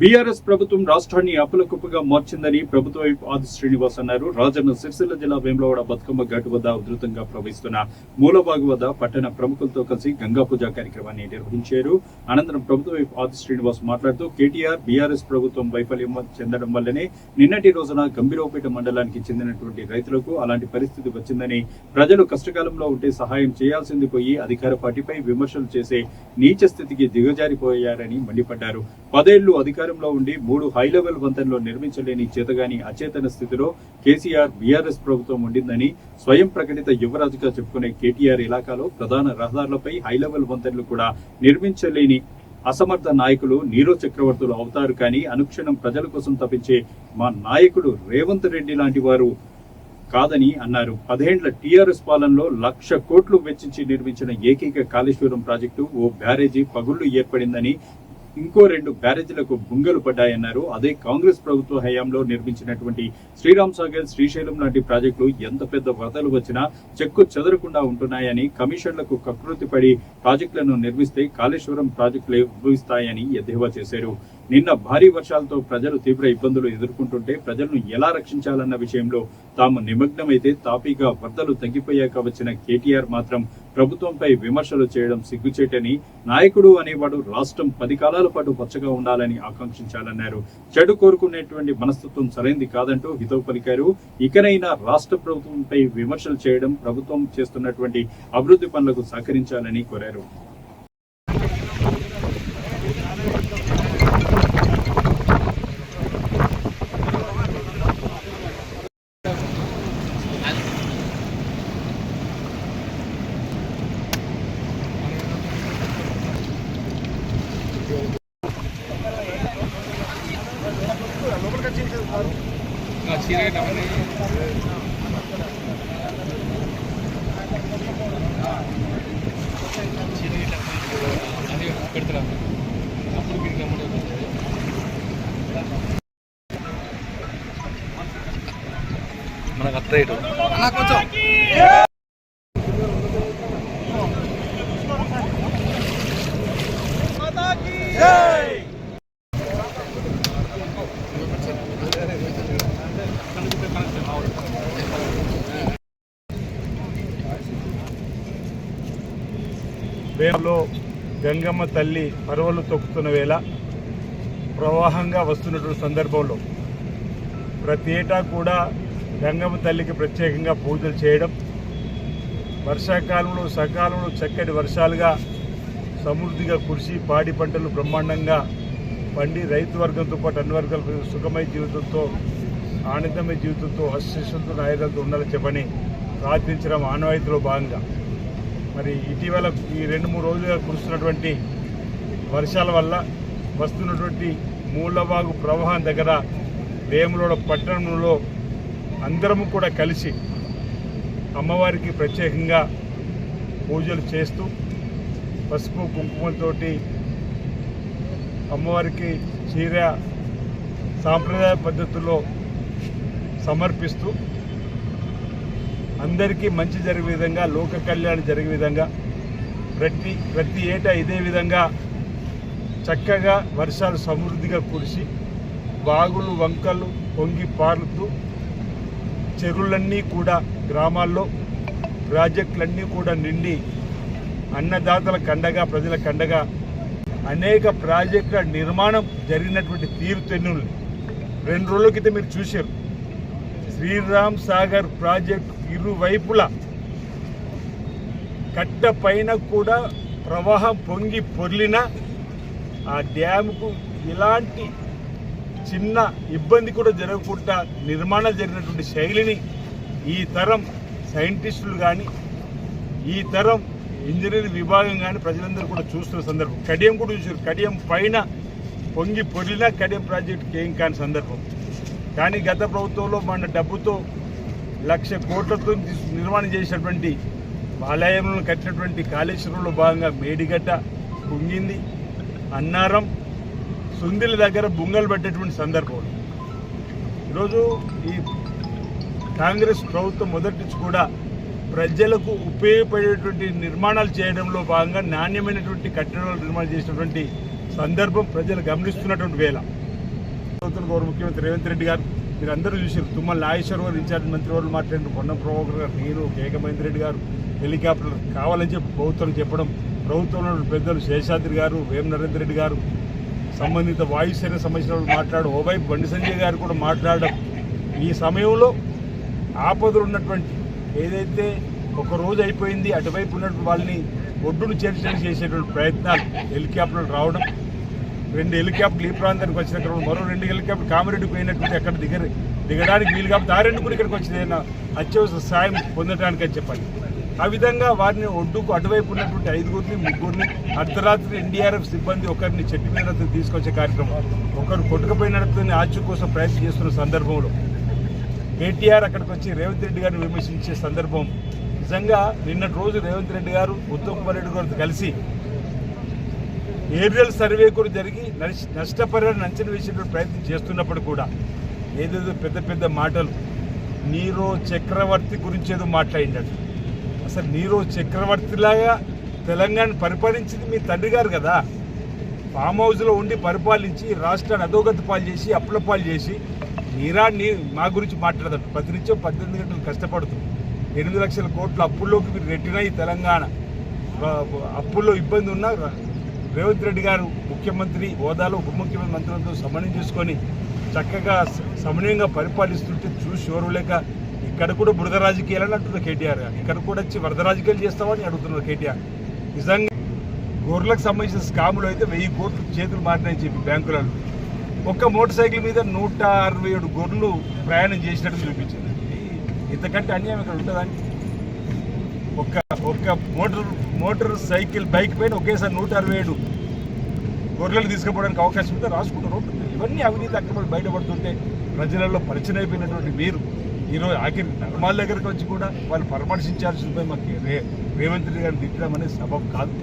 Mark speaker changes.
Speaker 1: BRS ప్రభుత్వం రాష్ట్రాన్ని అప్పులకుప్పగా మార్చిందని ప్రభుత్వ వైపు ఆది శ్రీనివాస్ అన్నారు. రాజన్న సిరిసిల్ల జిల్లా వేములవాడ బతుకమ్మ ఘాటు వద్ద ఉధృతంగా ప్రవహిస్తున్న మూలబాగు వద్ద పట్టణ ప్రముఖులతో కలిసి గంగా పూజ కార్యక్రమాన్ని నిర్వహించారు. అనంతరం ప్రభుత్వ వైపు ఆది శ్రీనివాస్ మాట్లాడుతూ కేటీఆర్ బీఆర్ఎస్ ప్రభుత్వం వైఫల్యం చెందడం వల్లనే నిన్నటి రోజున గంభీరవపేట మండలానికి చెందినటువంటి రైతులకు అలాంటి పరిస్థితి వచ్చిందని ప్రజలు కష్టకాలంలో ఉంటే సహాయం చేయాల్సింది పోయి అధికార పార్టీపై విమర్శలు చేసే నీచ స్థితికి దిగజారిపోయారని మండిపడ్డారు. పదేళ్ళు అధికారంలో ఉండి మూడు హై లెవెల్ వంతెనలు నిర్మించలేని చేతగాని అచేతన స్థితిలో కేసీఆర్ బీఆర్ఎస్ ప్రభుత్వం ఉండిందని స్వయం ప్రకటిత యువరాజుగా చెప్పుకునే కేటీఆర్ ఇలాకాలో ప్రధాన రహదారులపై హై లెవెల్ వంతెనలు కూడా నిర్మించలేని అసమర్థ నాయకులు నీరో చక్రవర్తులు అవుతారు కానీ అనుక్షణం ప్రజల కోసం తప్పించే మా నాయకుడు రేవంత్ రెడ్డి లాంటి వారు కాదని అన్నారు. పదేండ్ల టీఆర్ఎస్ పాలనలో లక్ష కోట్లు వెచ్చించి నిర్మించిన ఏకైక కాళేశ్వరం ప్రాజెక్టు ఓ బ్యారేజీ పగుళ్ళు ఏర్పడిందని ఇంకో రెండు బ్యారేజీలకు బుంగలు పడ్డాయన్నారు. అదే కాంగ్రెస్ ప్రభుత్వ హయాంలో నిర్మించినటువంటి శ్రీరామ్ సాగర్ శ్రీశైలం లాంటి ప్రాజెక్టులు ఎంత పెద్ద వరదలు వచ్చినా చెక్కు చెదరకుండా ఉంటున్నాయని కమిషన్లకు కకృతిపడి ప్రాజెక్టులను నిర్మిస్తే కాళేశ్వరం ప్రాజెక్టులే ఉద్భవిస్తాయని ఎద్దేవా చేశారు. నిన్న భారీ వర్షాలతో ప్రజలు తీవ్ర ఇబ్బందులు ఎదుర్కొంటుంటే ప్రజలను ఎలా రక్షించాలన్న విషయంలో తాము నిమగ్నమైతే తాపీగా వరదలు తగ్గిపోయాక వచ్చిన కేటీఆర్ మాత్రం ప్రభుత్వంపై విమర్శలు చేయడం సిగ్గుచేటని నాయకుడు అనేవాడు రాష్ట్రం పది కాలాల పాటు పచ్చగా ఉండాలని ఆకాంక్షించాలన్నారు చెడు కోరుకునేటువంటి మనస్తత్వం సరైంది కాదంటూ హితవు పలికారు. ఇకనైనా రాష్ట్ర ప్రభుత్వంపై విమర్శలు చేయడం ప్రభుత్వం చేస్తున్నటువంటి అభివృద్ధి పనులకు సహకరించాలని కోరారు.
Speaker 2: మనకు అత్తయ్య
Speaker 3: వేలో గంగమ్మ తల్లి పరవలు తొక్కుతున్న వేళ ప్రవాహంగా వస్తున్నటువంటి సందర్భంలో ప్రతి ఏటా కూడా గంగమ్మ తల్లికి ప్రత్యేకంగా పూజలు చేయడం వర్షాకాలంలో సకాలంలో చక్కటి వర్షాలుగా సమృద్ధిగా కురిసి పాడి పంటలు బ్రహ్మాండంగా పండి రైతు వర్గంతో పాటు అన్ని వర్గాల సుఖమయ జీవితంతో ఆనందమయ జీవితంతో హర్షంతో ఆయుధాలతో ఉండాలని చెప్పని ప్రార్థించడం ఆనవాయితీలో భాగంగా మరి ఇటీవల ఈ రెండు మూడు రోజులుగా కురుస్తున్నటువంటి వర్షాల వల్ల వస్తున్నటువంటి మూలవాగు ప్రవాహం దగ్గర వేములోడ పట్టణంలో అందరము కూడా కలిసి అమ్మవారికి ప్రత్యేకంగా పూజలు చేస్తూ పసుపు కుంకుమతో అమ్మవారికి చీర సాంప్రదాయ పద్ధతుల్లో సమర్పిస్తూ అందరికీ మంచి జరిగే విధంగా లోక కళ్యాణం జరిగే విధంగా ప్రతి ప్రతి ఏటా ఇదే విధంగా చక్కగా వర్షాలు సమృద్ధిగా కురిసి వాగులు వంకలు పొంగి పారుతూ చెరువులన్నీ కూడా గ్రామాల్లో ప్రాజెక్టులన్నీ కూడా నిండి అన్నదాతల కండగా ప్రజల కండగా అనేక ప్రాజెక్టుల నిర్మాణం జరిగినటువంటి తీరుతెన్నులు రెండు రోజుల క్రితం మీరు చూశారు. శ్రీరామ్ సాగర్ ప్రాజెక్టు ఇరువైపులా కట్ట పైన కూడా ప్రవాహం పొంగి పొర్లిన ఆ డ్యాముకు ఇలాంటి చిన్న ఇబ్బంది కూడా జరగకుండా నిర్మాణం జరిగినటువంటి శైలిని ఈ తరం సైంటిస్టులు కానీ ఈ తరం ఇంజనీరింగ్ విభాగం కానీ ప్రజలందరూ కూడా చూస్తున్న సందర్భం. కడియం కూడా చూసారు కడియం పైన పొంగి పొర్లిన కడియం ప్రాజెక్టుకి ఏం కాని సందర్భం. కానీ గత ప్రభుత్వంలో మన డబ్బుతో లక్ష కోట్లతో నిర్మాణం చేసినటువంటి ఆలయంలో కట్టినటువంటి కాళేశ్వరంలో భాగంగా మేడిగడ్డ కుంగింది అన్నారం సుందిల దగ్గర బుంగలు పెట్టేటువంటి సందర్భం. ఈరోజు ఈ కాంగ్రెస్ ప్రభుత్వం మొదటి నుంచి కూడా ప్రజలకు ఉపయోగపడేటువంటి నిర్మాణాలు చేయడంలో భాగంగా నాణ్యమైనటువంటి కట్టడాలు నిర్మాణం చేసినటువంటి సందర్భం ప్రజలు గమనిస్తున్నటువంటి వేళ. ప్రభుత్వం గౌరవ ముఖ్యమంత్రి రేవంత్ రెడ్డి గారు మీరు అందరూ చూసారు తుమ్మల నాగేశ్వర గారు ఇన్ఛార్జ్ మంత్రి వాళ్ళు మాట్లాడిన పొన్నం ప్రభాకర్ గారు నేను కేకమహేంద్ర రెడ్డి గారు హెలికాప్టర్ కావాలని చెప్పి ప్రభుత్వం చెప్పడం ప్రభుత్వంలో పెద్దలు శేషాద్రి గారు వేమ నరేంద్ర రెడ్డి గారు సంబంధిత వాయుసేన సమస్యలు వాళ్ళు మాట్లాడు ఓవైపు బండి సంజయ్ గారు కూడా మాట్లాడడం ఈ సమయంలో ఆపదలు ఉన్నటువంటి ఏదైతే ఒక రోజు అయిపోయింది అటువైపు ఉన్నటువంటి వాళ్ళని ఒడ్డును చేర్చడానికి చేసేటువంటి ప్రయత్నాలు హెలికాప్టర్లు రావడం రెండు హెలికాప్టర్లు ఈ ప్రాంతానికి వచ్చిన క్రమంలో మరో రెండు హెలికాప్టర్ కామారెడ్డికి పోయినట్టు అక్కడ దిగ దిగడానికి వీలు కాబట్టి ఆ ఇక్కడికి వచ్చింది అత్యవసర సాయం పొందడానికి అని చెప్పాలి. ఆ విధంగా వారిని ఒడ్డుకు అటువైపు ఉన్నటువంటి ఐదుగురిని ముగ్గురిని అర్ధరాత్రి ఎన్డీఆర్ఎఫ్ సిబ్బంది ఒకరిని చెట్టు మీద తీసుకొచ్చే కార్యక్రమం. ఒకరు కొట్టుకుపోయినట్టుని ఆచూ కోసం ప్రయత్నం చేస్తున్న సందర్భంలో కేటీఆర్ అక్కడికి వచ్చి రేవంత్ రెడ్డి గారిని విమర్శించే సందర్భం. నిజంగా నిన్నటి రోజు రేవంత్ రెడ్డి గారు ఉత్తమ్ కుమార్ రెడ్డి గారితో కలిసి ఏరియల్ సర్వే కూడా జరిగి నష్ట- నష్టపరిహారం అంచనా వేసేటువంటి ప్రయత్నం చేస్తున్నప్పుడు కూడా ఏదేదో పెద్ద పెద్ద మాటలు. నీరో చక్రవర్తి గురించి ఏదో మాట్లాడినట్టు అసలు. నీరో చక్రవర్తిలాగా తెలంగాణ పరిపాలించింది మీ తండ్రి గారు కదా. ఫామ్ హౌస్లో ఉండి పరిపాలించి రాష్ట్రాన్ని అధోగతి పాలు చేసి అప్పుల పాలు చేసి మీరా నీ మా గురించి మాట్లాడదంట ప్రతినిత్యం పద్దెనిమిది గంటలు కష్టపడుతూ ఎనిమిది లక్షల కోట్ల అప్పుల్లోకి మీరు నెట్టిన ఈ తెలంగాణ. అప్పుల్లో ఇబ్బంది ఉన్నా రేవంత్ రెడ్డి గారు ముఖ్యమంత్రి హోదాలో ఉప ముఖ్యమంత్రి మంత్రులతో సమన్వయం చేసుకొని చక్కగా సమన్వయంగా పరిపాలిస్తుంటే చూసి ఎవరు లేక ఇక్కడ కూడా బురద రాజకీయాలని అంటున్నారు కేటీఆర్ గారు. ఇక్కడ కూడా వచ్చి వరద రాజకీయాలు చేస్తామని అడుగుతున్నారు కేటీఆర్. నిజంగా గొర్రెలకు సంబంధించిన స్కాములు అయితే వెయ్యి కోట్లు చేతులు మారినాయని చెప్పి బ్యాంకులలో. ఒక్క మోటార్ సైకిల్ మీద నూట అరవై ఏడు గొర్రెలు ప్రయాణం చేసినట్టు చూపించింది. ఇంతకంటే అన్యాయం ఇక్కడ ఉంటుందండి ఒక్క ఒక్క మోటార్ మోటార్ సైకిల్ బైక్ పైన ఒకేసారి నూట అరవై ఏడు గొర్రెలు తీసుకుపోవడానికి అవకాశం ఉంటే రాసుకుంటారు. ఇవన్నీ అవినీతి అక్రమాలు బయటపడుతుంటే ప్రజలలో పరిచయం అయిపోయినటువంటి మీరు ఈరోజు ఆఖరి నర్మాల దగ్గరకు వచ్చి కూడా వాళ్ళు పరామర్శించాల్సి పోయి మాకు. రే రేవంత్ రెడ్డి గారిని తిట్టడం అనేది సబబ్ కాదు.